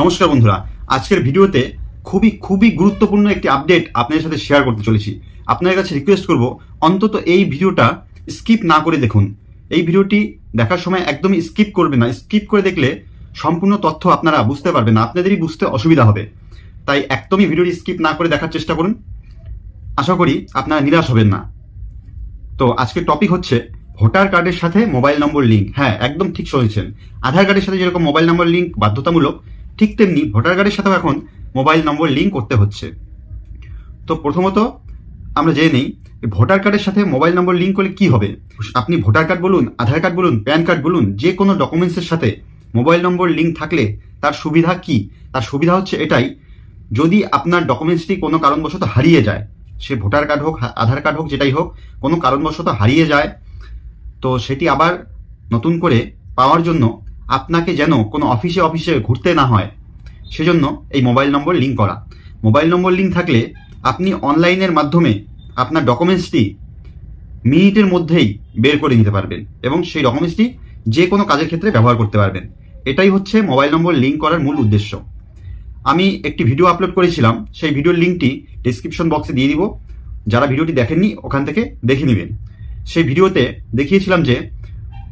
নমস্কার বন্ধুরা, আজকের ভিডিওতে খুবই খুবই গুরুত্বপূর্ণ একটি আপডেট আপনাদের সাথে শেয়ার করতে চলেছি। আপনাদের কাছে রিকোয়েস্ট করব, অন্তত এই ভিডিওটা স্কিপ না করে দেখুন। এই ভিডিওটি দেখার সময় একদমই স্কিপ করবেন না। স্কিপ করে দেখলে সম্পূর্ণ তথ্য আপনারা বুঝতে পারবেন না, আপনাদেরই বুঝতে অসুবিধা হবে। তাই একদমই ভিডিওটি স্কিপ না করে দেখার চেষ্টা করুন। আশা করি আপনারা নিরাশ হবেন না। তো আজকের টপিক হচ্ছে ভোটার কার্ডের সাথে মোবাইল নম্বর লিঙ্ক হ্যাঁ একদম ঠিক শুনেছেন। আধার কার্ডের সাথে যেরকম মোবাইল নম্বর লিঙ্ক বাধ্যতামূলক ঠিক তেমনি ভোটার কার্ডের সাথেও এখন মোবাইল নম্বর লিঙ্ক করতে হচ্ছে। তো প্রথমত আমরা জেনে নিই ভোটার কার্ডের সাথে মোবাইল নম্বর লিঙ্ক করলে কি হবে। আপনি ভোটার কার্ড বলুন, আধার কার্ড বলুন, প্যান কার্ড বলুন, যে কোনো ডকুমেন্টসের সাথে মোবাইল নম্বর লিঙ্ক থাকলে তার সুবিধা কি? তার সুবিধা হচ্ছে এটাই, যদি আপনার ডকুমেন্টসটি কোনো কারণবশত হারিয়ে যায়, সে ভোটার কার্ড হোক, আধার কার্ড হোক, যেটাই হোক, কোনো কারণবশত হারিয়ে যায়, তো সেটি আবার নতুন করে পাওয়ার জন্য আপনাকে যেন কোনো অফিসে অফিসে ঘুরতে না হয়। সেজন্য এই মোবাইল নম্বর লিঙ্ক করা। মোবাইল নম্বর লিঙ্ক থাকলে আপনি অনলাইনের মাধ্যমে আপনার ডকুমেন্টসটি মিনিটের মধ্যেই বের করে নিতে পারবেন এবং সেই ডকুমেন্টসটি যে কোনো কাজের ক্ষেত্রে ব্যবহার করতে পারবেন। এটাই হচ্ছে মোবাইল নম্বর লিঙ্ক করার মূল উদ্দেশ্য। আমি একটি ভিডিও আপলোড করেছিলাম, সেই ভিডিওর লিঙ্কটি ডিসক্রিপশন বক্সে দিয়ে দিব। যারা ভিডিওটি দেখেননি, ওখান থেকে দেখে নেবেন। সেই ভিডিওতে দেখিয়েছিলাম যে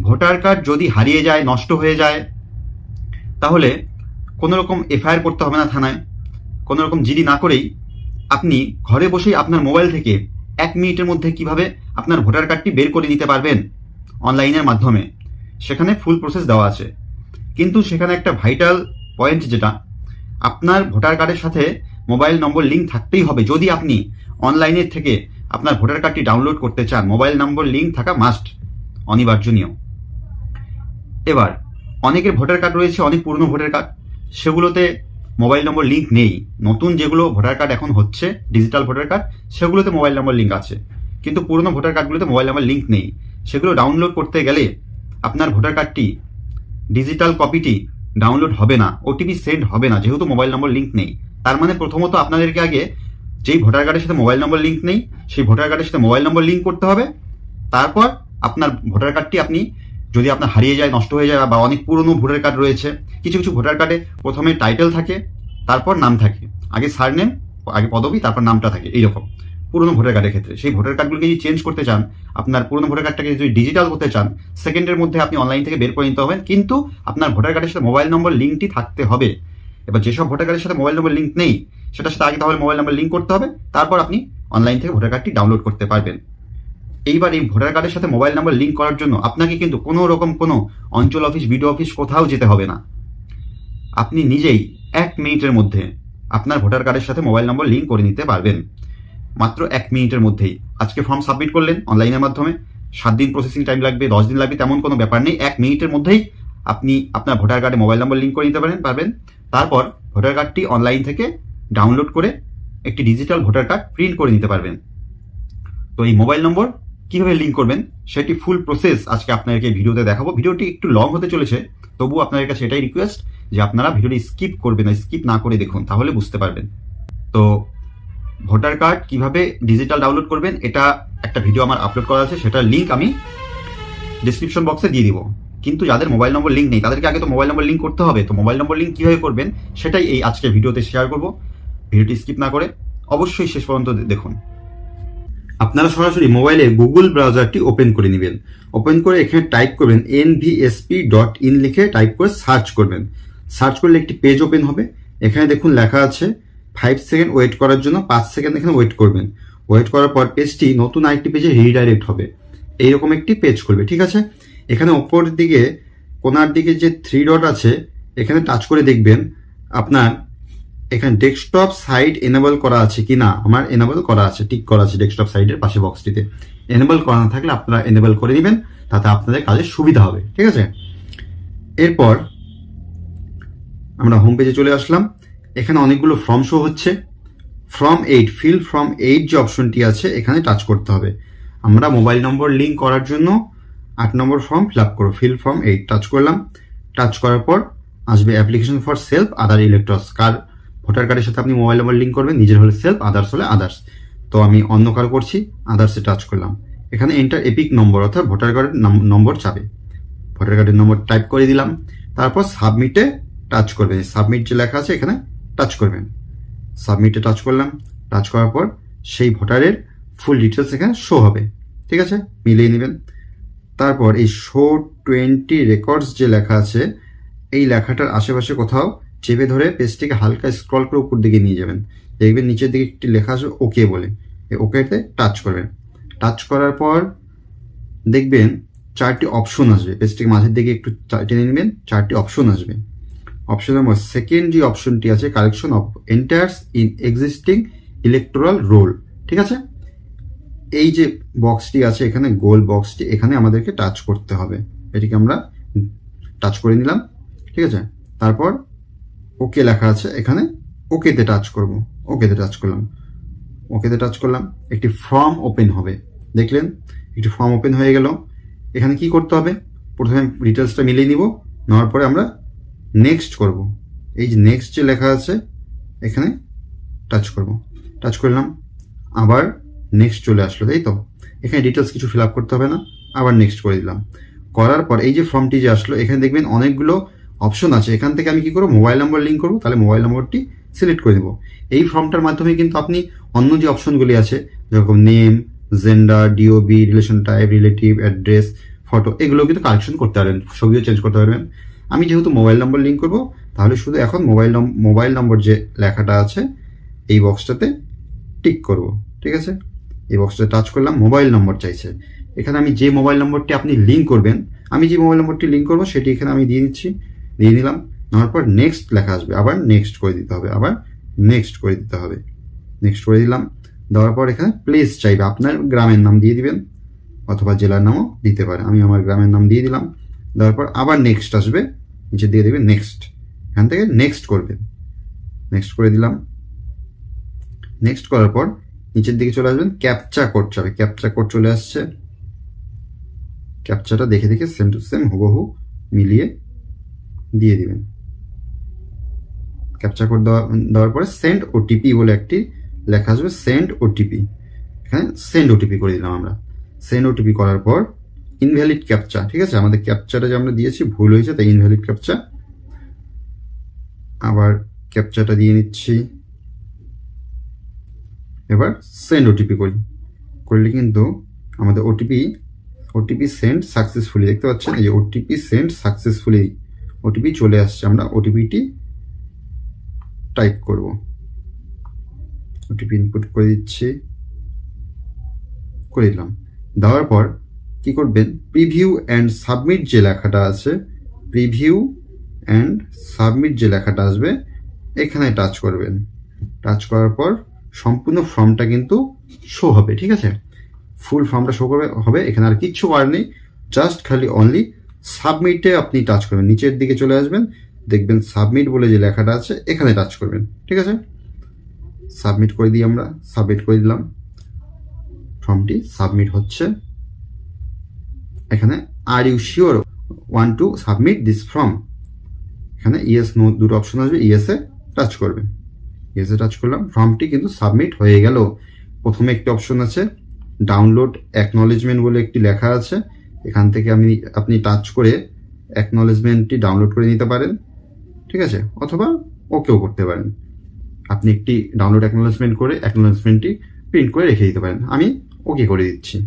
ভোটার কার্ড যদি হারিয়ে যায়, নষ্ট হয়ে যায়, তাহলে কোনো রকম এফআইআর করতে হবে না থানায়। কোনো রকম জিডি না করেই আপনি ঘরে বসেই আপনার মোবাইল থেকে এক মিনিটের মধ্যে কীভাবে আপনার ভোটার কার্ডটি বের করে নিতে পারবেন অনলাইনের মাধ্যমে। সেখানে ফুল প্রসেস দেওয়া আছে। কিন্তু সেখানে একটা ভাইটাল পয়েন্ট যেটা, আপনার ভোটার কার্ডের সাথে মোবাইল নম্বর লিঙ্ক থাকতেই হবে। যদি আপনি অনলাইনের থেকে আপনার ভোটার কার্ডটি ডাউনলোড করতে চান, মোবাইল নম্বর লিঙ্ক থাকা মাস্ট, অনিবার্জনীয়। এবার, অনেকের ভোটার কার্ড রয়েছে, অনেক পুরনো ভোটার কার্ড। সেগুলোতে মোবাইল নম্বর লিঙ্ক নেই। নতুন যেগুলো ভোটার কার্ড এখন হচ্ছে, ডিজিটাল ভোটার কার্ড, সেগুলোতে মোবাইল নম্বর লিঙ্ক আছে। কিন্তু পুরনো ভোটার কার্ডগুলোতে মোবাইল নম্বর লিঙ্ক নেই। সেগুলো ডাউনলোড করতে গেলে আপনার ভোটার কার্ডটি, ডিজিটাল কপিটি ডাউনলোড হবে না, ওটিপি সেন্ড হবে না, যেহেতু মোবাইল নম্বর লিঙ্ক নেই। তার মানে প্রথমত আপনাদেরকে আগে যেই ভোটার কার্ডের সাথে মোবাইল নম্বর লিঙ্ক নেই, সেই ভোটার কার্ডের সাথে মোবাইল নম্বর লিঙ্ক করতে হবে। তারপর আপনার ভোটার কার্ডটি আপনি যদি আপনার হারিয়ে যায়, নষ্ট হয়ে যায় বা অনেক পুরনো ভোটার কার্ড রয়েছে, কিছু কিছু ভোটার কার্ডে প্রথমে টাইটেল থাকে, তারপর নাম থাকে। আগে সার সারনেম আগে পদবি, তারপর নামটা থাকে, এইরকম। পুরনো ভোটার কার্ডের ক্ষেত্রে। সেই ভোটার কার্ডগুলোকে যদি চেঞ্জ করতে চান, আপনার পুরনো ভোটার কার্ডটাকে যদি ডিজিটাল করতে চান সেকেন্ডের মধ্যে আপনি অনলাইন থেকে বের করে নিতে হবেন কিন্তু আপনার ভোটার কার্ডের সাথে মোবাইল নম্বর লিঙ্কটি থাকতে হবে। এবার যেসব ভোটার কার্ডের সাথে মোবাইল নম্বর লিঙ্ক নেই, সেটার সাথে আগে তাহলে মোবাইল নম্বর লিঙ্ক করতে হবে। তারপর আপনি অনলাইন থেকে ভোটার কার্ডটি ডাউনলোড করতে পারবেন। এইবার এই ভোটার কার্ডের সাথে মোবাইল নাম্বার লিঙ্ক করার জন্য আপনাকে কিন্তু কোনো রকম কোনো অঞ্চল অফিস, বিডিও অফিস কোথাও যেতে হবে না। আপনি নিজেই এক মিনিটের মধ্যে আপনার ভোটার কার্ডের সাথে মোবাইল নম্বর লিঙ্ক করে নিতে পারবেন। মাত্র এক মিনিটের মধ্যেই। আজকে ফর্ম সাবমিট করলেন অনলাইনের মাধ্যমে। সাত দিন প্রসেসিং টাইম লাগবে, দশ দিন লাগবে, তেমন কোনো ব্যাপার নেই। এক মিনিটের মধ্যেই আপনি আপনার ভোটার কার্ডে মোবাইল নম্বর লিঙ্ক করে নিতে পারেন, পারবেন। তারপর ভোটার কার্ডটি অনলাইন থেকে ডাউনলোড করে একটি ডিজিটাল ভোটার কার্ড প্রিন্ট করে নিতে পারবেন। তো এই মোবাইল নম্বর কীভাবে লিঙ্ক করবেন, সেটি ফুল প্রসেস আজকে আপনাদেরকে ভিডিওতে দেখাবো। ভিডিওটি একটু লং হতে চলেছে তবু আপনাদের কাছে এটাই রিকোয়েস্ট যে আপনারা ভিডিওটি স্কিপ করবেন না স্কিপ না করে দেখুন, তাহলে বুঝতে পারবেন। তো, ভোটার কার্ড কীভাবে ডিজিটাল ডাউনলোড করবেন, এটা একটা ভিডিও আমার আপলোড করা আছে, সেটার লিঙ্ক আমি ডিসক্রিপশন বক্সে দিয়ে দিব। কিন্তু যাদের মোবাইল নম্বর লিঙ্ক নেই, তাদেরকে আগে তো মোবাইল নম্বর লিঙ্ক করতে হবে। তো মোবাইল নম্বর লিঙ্ক কীভাবে করবেন, সেটাই এই আজকের ভিডিওতে শেয়ার করব। ভিডিওটি স্কিপ না করে অবশ্যই শেষ পর্যন্ত দেখুন। আপনারা সরাসরি মোবাইলে গুগল ব্রাউজারটি ওপেন করে নেবেন। ওপেন করে এখানে টাইপ করবেন এনভিএসপি ডট ইন লিখে টাইপ করে সার্চ করবেন। সার্চ করলে একটি পেজ ওপেন হবে। এখানে দেখুন লেখা আছে ফাইভ সেকেন্ড ওয়েট করার জন্য পাঁচ সেকেন্ড এখানে ওয়েট করবেন। ওয়েট করার পর পেজটি নতুন আরেকটি পেজে রিডাইরেক্ট হবে। এইরকম একটি পেজ করবে ঠিক আছে? এখানে ওপরের দিকে, কোনার দিকে যে থ্রি ডট আছে, এখানে টাচ করে দেখবেন আপনার এখানে ডেস্কটপ সাইট এনেবল করা আছে কি না আমার এনেবল করা আছে টিক করা আছে ডেস্কটপ সাইটের পাশে বক্সটিতে এনেবল করা না থাকলে আপনারা এনেবল করে নেবেন, তাতে আপনাদের কাজে সুবিধা হবে, ঠিক আছে? এরপর আমরা হোম পেজে চলে আসলাম। এখানে অনেকগুলো ফর্ম শো হচ্ছে। Form eight fill form eight যে অপশনটি আছে, এখানে টাচ করতে হবে। আমরা মোবাইল নম্বর লিঙ্ক করার জন্য আট নম্বর ফর্ম ফিল আপ করো ফিল ফর্ম এইট টাচ করলাম। টাচ করার পর আসবে application for self other electors car voter কার্ডের সাথে আপনি মোবাইল নম্বর লিঙ্ক করবেন, নিজের হলে সেলফ আদার্স হলে আদার্স তো আমি অন্য কারও করছি আদার্সে টাচ করলাম। এখানে এন্টার এপিক নম্বর অর্থাৎ ভোটার কার্ডের নম্বর চাবে। ভোটার কার্ডের নম্বর টাইপ করে দিলাম, তারপর সাবমিটে টাচ করবেন। সাবমিট যে লেখা আছে, এখানে টাচ করবেন। সাবমিটে টাচ করলাম টাচ করার পর সেই ভোটারের ফুল ডিটেলস এখানে শো হবে। ঠিক আছে? মিলিয়ে নেবেন। তারপর এই শো টোয়েন্টি রেকর্ডস যে লেখা আছে, এই লেখাটার আশেপাশে কোথাও চেপে ধরে পেজটিকে হালকা স্ক্রল করে উপর দিকে নিয়ে যাবেন। দেখবেন নিচের দিকে একটি লেখা আছে ওকে বলে। ওকেতে টাচ করবেন। টাচ করার পর দেখবেন চারটি অপশন আসবে। পেজটিকে মাঝের দিকে একটু টেনে নেবেন, চারটি অপশন আসবে। অপশনের মধ্যে সেকেন্ড যে অপশনটি আছে correction of entries in existing electoral roll ঠিক আছে? এই যে বক্সটি আছে এখানে গোল বক্সটি এখানে আমাদেরকে টাচ করতে হবে। এটিকে আমরা টাচ করে নিলাম, ঠিক আছে? তারপর ওকে লেখা আছে, এখানে ওকেতে টাচ করব। ওকেতে টাচ করলাম। ওকেতে টাচ করলাম, একটি ফর্ম ওপেন হবে। দেখলেন, একটি ফর্ম ওপেন হয়ে গেল। এখানে কি করতে হবে? প্রথমে ডিটেলসটা মিলিয়ে নিব, নেওয়ার পরে আমরা নেক্সট করব। এই যে নেক্সট যে লেখা আছে, এখানে টাচ করব। টাচ করলাম, আবার নেক্সট চলে আসলো, তাই তো? এখানে ডিটেলস কিছু ফিল আপ করতে হবে না, আবার নেক্সট করে দিলাম। করার পর এই যে ফর্মটি যে আসলো, এখানে দেখবেন অনেকগুলো অপশন আছে। এখান থেকে আমি কি করব? মোবাইল নাম্বার লিঙ্ক করব। তাহলে মোবাইল নম্বরটি সিলেক্ট করে দেবো। এই ফর্মটার মাধ্যমে কিন্তু আপনি অন্য যে অপশনগুলি আছে, যেরকম name gender DOB relation type relative address photo এগুলো কিন্তু কালেকশন করতে পারবেন। ছবিও চেঞ্জ করতে পারবেন। আমি যেহেতু মোবাইল নম্বর লিঙ্ক করব, তাহলে শুধু এখন মোবাইল মোবাইল নম্বর যে লেখাটা আছে, এই বক্সটাতে টিক করব। ঠিক আছে? এই বক্সটা টাচ করলাম মোবাইল নম্বর চাইছে। এখানে আমি যে মোবাইল নম্বরটি আপনি লিঙ্ক করবেন, আমি যে মোবাইল নম্বরটি লিঙ্ক করব, সেটি এখানে আমি দিয়ে নিচ্ছি দিয়ে নিলাম নেওয়ার পর নেক্সট লেখা আসবে। আবার নেক্সট করে দিতে হবে। আবার নেক্সট করে দিতে হবে। নেক্সট করে দিলাম। দেওয়ার পর এখানে প্লেস চাইবে। আপনার গ্রামের নাম দিয়ে দিবেন অথবা জেলার নামও দিতে পারে। আমি আমার গ্রামের নাম দিয়ে দিলাম। দেওয়ার পর আবার নেক্সট আসবে। নিচে দিয়ে দেবেন নেক্সট এখান থেকে নেক্সট করবেন নেক্সট করে দিলাম। নেক্সট করার পর নিচের দিকে চলে আসবেন। ক্যাপচা কোড চাবে। ক্যাপচা কোড চলে আসছে। ক্যাপচাটা দেখে দেখে সেম টু সেম হুবহু মিলিয়ে দিয়ে দিবেন। ক্যাপচা কোড দেওয়া, দেওয়ার পরে সেন্ড ওটিপি বলে একটি লেখা আসবে সেন্ড ওটিপি এখানে সেন্ড ওটিপি করে দিলাম আমরা। সেন্ড ওটিপি করার পর ইনভ্যালিড ক্যাপচা ঠিক আছে? আমাদের ক্যাপচাটা যে আমরা দিয়েছি, ভুল হয়েছে, তাই ইনভ্যালিড ক্যাপচা আবার ক্যাপচাটা দিয়ে নিচ্ছি। এবার সেন্ড ওটিপি করি। করলে কিন্তু আমাদের ওটিপি ওটিপি সেন্ড সাকসেসফুলি দেখতে পাচ্ছেন? এই যে ওটিপি সেন্ড সাকসেসফুলি ওটিপি চলে আসছে, আমরা ওটিপিটি টাইপ করব। ওটিপি ইনপুট করে দিচ্ছি, করে দিলাম। দেওয়ার পর কি করবেন? প্রিভিউ অ্যান্ড সাবমিট যে লেখাটা আছে প্রিভিউ অ্যান্ড সাবমিট যে লেখাটা আসবে, এখানে টাচ করবেন। টাচ করার পর সম্পূর্ণ ফর্মটা কিন্তু শো হবে, ঠিক আছে? ফুল ফর্মটা শো করবে, হবে, এখানে আর কিচ্ছু করার নেই জাস্ট খালি অনলি সাবমিটে আপনি টাচ করবেন, নিচের দিকে চলে আসবেন, দেখবেন সাবমিট বলে যে লেখাটা আছে, এখানে টাচ করবেন, ঠিক আছে? সাবমিট করে দিই আমরা, সাবমিট করে দিলাম। ফর্মটি সাবমিট হচ্ছে, এখানে are you sure want to submit this form এখানে ইয়েস নো দুটো অপশন আসবে ইয়েসে টাচ করবেন। ইয়েসে টাচ করলাম, ফর্মটি কিন্তু সাবমিট হয়ে গেল। প্রথমে একটি অপশন আছে ডাউনলোড অ্যাকনলেজমেন্ট বলে একটি লেখা আছে এখান থেকে আমি, আপনি টাচ করে অ্যাকনলেজমেন্টটি ডাউনলোড করে নিতে পারেন, ঠিক আছে? অথবা ওকেও করতে পারেন। আপনি একটি ডাউনলোড অ্যাকনলেজমেন্ট করে অ্যাকনলেজমেন্টটি প্রিন্ট করে রেখে দিতে পারেন। আমি ওকে করে দিচ্ছি।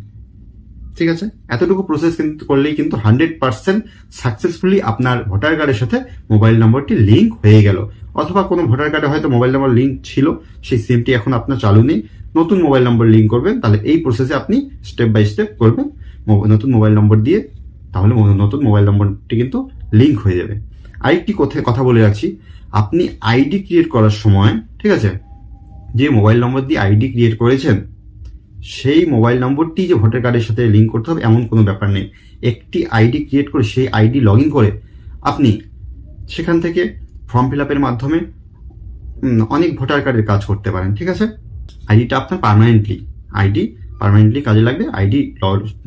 ঠিক আছে? এতটুকু প্রসেস কিন্তু করলেই কিন্তু হান্ড্রেড পার্সেন্ট সাকসেসফুলি আপনার ভোটার কার্ডের সাথে মোবাইল নম্বরটি লিঙ্ক হয়ে গেল। অথবা কোনো ভোটার কার্ডে হয়তো মোবাইল নম্বর লিঙ্ক ছিল, সেই সিমটি এখন আপনার চালু নেই। নতুন মোবাইল নম্বর লিঙ্ক করবেন, তাহলে এই প্রসেসে আপনি স্টেপ বাই স্টেপ করবেন। নতুন মোবাইল নম্বর দিয়ে, তাহলে নতুন মোবাইল নম্বরটি কিন্তু লিঙ্ক হয়ে যাবে। আরেকটি কথা কথা বলে রাখছি। আপনি আইডি ক্রিয়েট করার সময়, ঠিক আছে? যে মোবাইল নম্বর দিয়ে আইডি ক্রিয়েট করেছেন, সেই মোবাইল নম্বরটি যে ভোটার কার্ডের সাথে লিঙ্ক করতে হবে, এমন কোনো ব্যাপার নেই। একটি আইডি ক্রিয়েট করে সেই আইডি লগ করে আপনি সেখান থেকে ফর্ম ফিল আপের মাধ্যমে অনেক ভোটার কার্ডের কাজ করতে পারেন, ঠিক আছে? আইডিটা আপনার পার্মানেন্টলি আইডি পার্মানেন্টলি কাজে লাগবে আইডি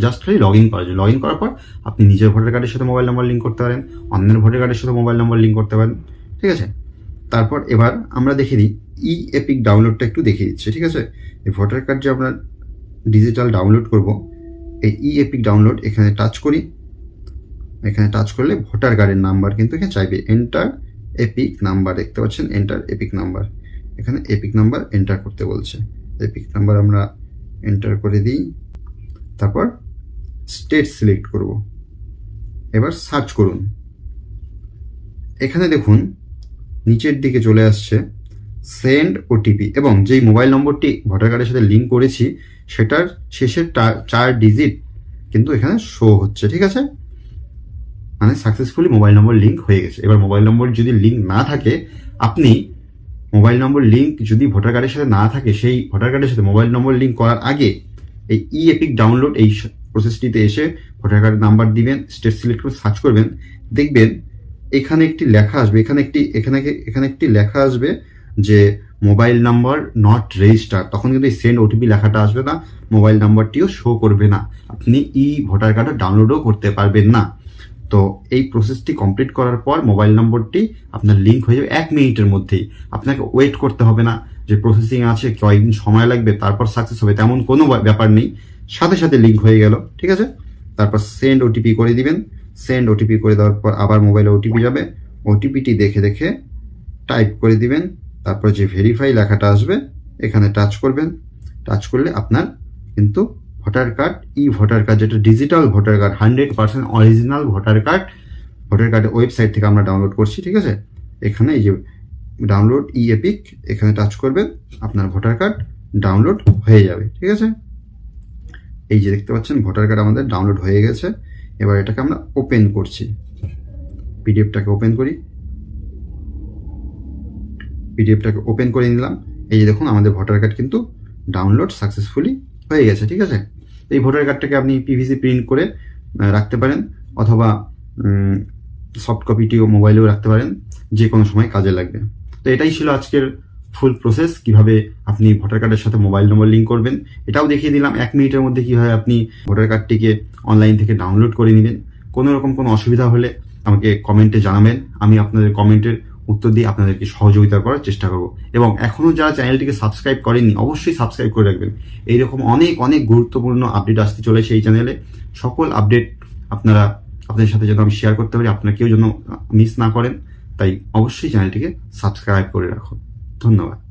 জাস্ট খালি লগ ইন করার জন্য লগ ইন করার পর আপনি নিজের ভোটার কার্ডের সাথে মোবাইল নাম্বার লিঙ্ক করতে পারেন, অন্যের ভোটার কার্ডের সাথে মোবাইল নাম্বার লিঙ্ক করতে পারেন, ঠিক আছে? তারপর এবার আমরা দেখে নিই ই এপিক ডাউনলোডটা একটু দেখিয়ে দিচ্ছি, ঠিক আছে? এই ভোটার কার্ড যে আমরা ডিজিটাল ডাউনলোড করব, এই ই এপিক ডাউনলোড এখানে টাচ করি। এখানে টাচ করলে ভোটার কার্ডের নাম্বার কিন্তু এখানে চাইবে। এন্টার এপিক নাম্বার দেখতে পাচ্ছেন? এন্টার এপিক নাম্বার এখানে এপিক নাম্বার এন্টার করতে বলছে। এপিক নাম্বার আমরা এন্টার করে দিই। তারপর স্টেট সিলেক্ট করব। এবার সার্চ করুন। এখানে দেখুন, নিচের দিকে চলে আসছে সেন্ড ওটিপি এবং যেই মোবাইল নম্বরটি ভোটার কার্ডের সাথে লিঙ্ক করেছি, সেটার শেষের চার ডিজিট কিন্তু এখানে শো হচ্ছে, ঠিক আছে? মানে সাকসেসফুলি মোবাইল নম্বর লিঙ্ক হয়ে গেছে। এবার মোবাইল নম্বর যদি লিঙ্ক না থাকে, আপনি মোবাইল নম্বর লিঙ্ক যদি ভোটার কার্ডের সাথে না থাকে, সেই ভোটার কার্ডের সাথে মোবাইল নম্বর লিঙ্ক করার আগে এই ই এপিক ডাউনলোড এই প্রসেসটিতে এসে ভোটার কার্ডের নাম্বার দিবেন স্টেট সিলেক্ট করে সার্চ করবেন, দেখবেন এখানে একটি লেখা আসবে, এখানে একটি, এখানে এখানে একটি লেখা আসবে যে মোবাইল নাম্বার নট রেজিস্টার তখন কিন্তু এই সেন্ড ওটিপি লেখাটা আসবে না, মোবাইল নাম্বারটিও শো করবে না। আপনি ই ভোটার কার্ডটা ডাউনলোডও করতে পারবেন না। তো এই প্রসেসটি কমপ্লিট করার পর মোবাইল নম্বরটি আপনার লিঙ্ক হয়ে যাবে এক মিনিটের মধ্যেই। আপনাকে ওয়েট করতে হবে না যে প্রসেসিং আছে, কয়েকদিন সময় লাগবে, তারপর সাকসেস হবে তেমন কোনো ব্যাপার নেই। সাথে সাথে লিঙ্ক হয়ে গেল, ঠিক আছে? তারপর সেন্ড ওটিপি করে দিবেন। সেন্ড ওটিপি করে দেওয়ার পর আবার মোবাইলে ওটিপি যাবে। ওটিপিটি দেখে দেখে টাইপ করে দিবেন। তারপর যে ভেরিফাই লেখাটা আসবে, এখানে টাচ করবেন। টাচ করলে আপনার কিন্তু voter card, e voter card, যেটা digital voter card hundred percent original voter card, voter কার্ডের ওয়েবসাইট থেকে আমরা ডাউনলোড করছি, ঠিক আছে? এখানে এই যে ডাউনলোড ই এপিক এখানে টাচ করবেন, আপনার ভোটার কার্ড ডাউনলোড হয়ে যাবে, ঠিক আছে? এই যে দেখতে পাচ্ছেন, ভোটার কার্ড আমাদের ডাউনলোড হয়ে গেছে। এবার এটাকে আমরা ওপেন করছি। পিডিএফটাকে ওপেন করি। পিডিএফটাকে ওপেন করে নিলাম। এই যে দেখুন, আমাদের ভোটার কার্ড কিন্তু ডাউনলোড সাকসেসফুলি হয়ে গেছে, ঠিক আছে? এই ভোটার কার্ডটাকে আপনি পিভিসি প্রিন্ট করে রাখতে পারেন অথবা সফট কপিটিও মোবাইলেও রাখতে পারেন যে কোনো সময় কাজে লাগবে। তো এটাই ছিল আজকের ফুল প্রসেস কীভাবে আপনি ভোটার কার্ডের সাথে মোবাইল নম্বর লিঙ্ক করবেন। এটাও দেখিয়ে দিলাম, এক মিনিটের মধ্যে কীভাবে আপনি ভোটার কার্ডটিকে অনলাইন থেকে ডাউনলোড করে নেবেন। কোনো রকম কোনো অসুবিধা হলে আমাকে কমেন্টে জানাবেন, আমি আপনাদের কমেন্টের উত্তর দিয়ে আপনাদেরকে সহযোগিতা করার চেষ্টা করব। এবং এখনও যারা চ্যানেলটিকে সাবস্ক্রাইব করেননি, অবশ্যই সাবস্ক্রাইব করে রাখবেন। এইরকম অনেক অনেক গুরুত্বপূর্ণ আপডেট আসতে চলেছে এই চ্যানেলে। সকল আপডেট আপনারা, আপনাদের সাথে যেন আমি শেয়ার করতে পারি, আপনারা কেউ যেন মিস না করেন। তাই অবশ্যই চ্যানেলটিকে সাবস্ক্রাইব করে রাখুন। ধন্যবাদ।